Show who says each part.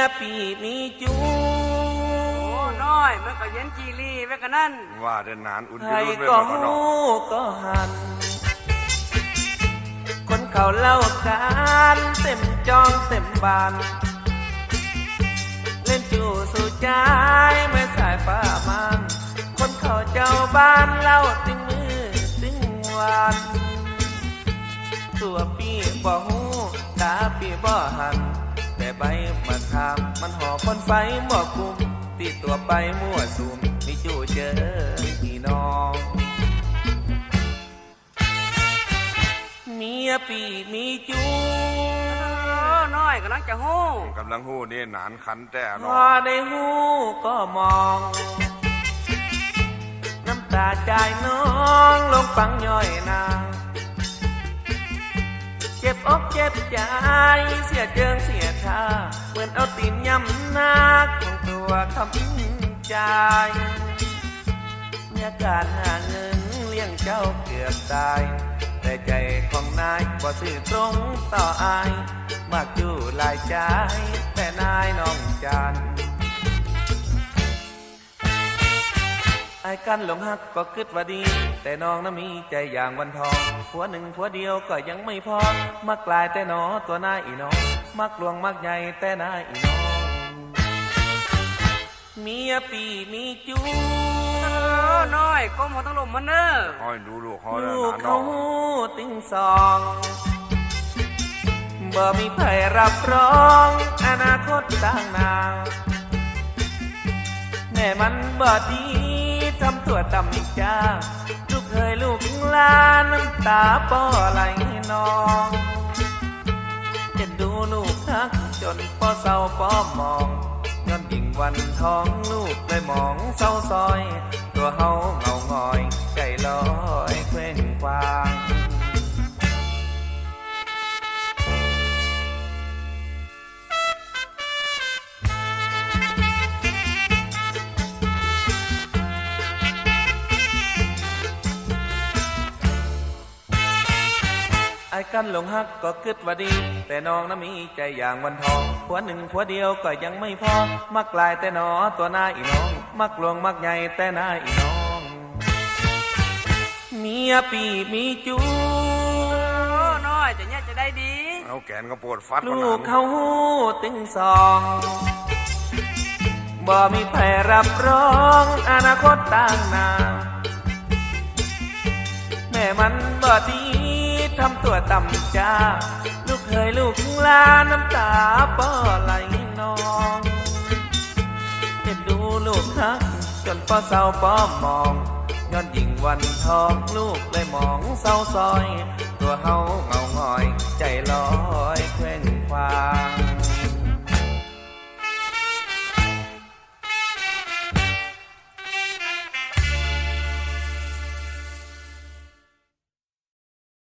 Speaker 1: ยปีมีจู
Speaker 2: โอ้น้อยมันก็เย็นจีรีไว้กันนั่น
Speaker 3: ว่าเดินนานอุ่น
Speaker 1: ใคร
Speaker 3: ที่รุ่นเว้ย
Speaker 1: ก็
Speaker 3: มาก่อน
Speaker 1: หู
Speaker 3: เนาะ
Speaker 1: ก็หัน คนเขาเล่าการเต็มจองเต็มบาน เล่นจูสู่ใจไม่สายฟ้ามันคนเขาเจ้าบ้านเล่าตึงมือตึงวัน ตัวปีบ่หูตาปีบ่หัน แต่ใบมันทำมันห่อคนไฟบ่คุมตีตัวไปมั่วสุมมีจู่เจอพี่น้อง เมียปีมีจู
Speaker 2: เออน้อยกำลังจะหู้
Speaker 3: กำลังหู้นี่หนานขันแต่
Speaker 1: พ
Speaker 3: เนาะ
Speaker 1: อได้หูก็มอง น้ำตาใจายน้องลงปังย่อยนางเจ็บ อกเจ็บใจ เสียเจิงเสียท่า เหมือนเอาตีนย่ำหนักของตัวทำใจมีอาการหาเงินเลี้ยงเจ้าเกือบตาย แต่ใจของนายบ่ซื่อตรงต่ออาย มากอยู่หลายใจแต่นายน้องจัน ไอ้กันหลงฮักก็คิดว่าดี แต่น้องน่ะมีใจอย่างวันทองผัวหนึ่งผัวเดียวก็ยังไม่พอ มักกลายแต่หนอตัวนายอีน้อง มักหลวงมักใหญ่แต่นายอีน้องเมียปีมีจู
Speaker 2: น้อยก้มหัวต้องลมมันเนอะ
Speaker 3: คอยดูลูกเขาดิน
Speaker 1: ลูกเขาติ้งสองบ่มีใครรับรอง อนาคตต่างนาแม่มันบ่ดี ทำตัวต่ำจ้าลูกเคยลูกลาน้ำตาป้อไหลนองจะดูลูกทักจนป้อเศร้าป้อมองย้อนยิ่งวันท้องลูกเลยมองเศร้าซอย ตัวเฮาเงางอยใจลอยเคว้งควาง ไอ้กันหลงฮักก็คิดว่าดี แต่น้องน่ะมีใจอย่างวันทองผัวหนึ่งผัวเดียวก็ยังไม่พอ มักกลายแต่หนอตัวนายอีน้อง มักหลวงมักใหญ่แต่นายอีน้องเมียปีมีจู
Speaker 2: เออน้อยแต่เนี่ยจะได้ดี
Speaker 3: เอาแกนก็ปวดฟัด
Speaker 1: ลู
Speaker 3: นากน
Speaker 1: เขาหูตึงสองบ่มีใครรับรองอนาคตต่างหน้าแม่มันบ่ดี ทำตัวต่ำจ้า ลูกเคยลูกลาน้ำตาป้อไหลนองเห็นดูลูกฮักจนป้อเศร้าป้อมองย้อนยิงวันทองลูกเลยมองเศร้าซอย ตัวเฮาเงาหงอย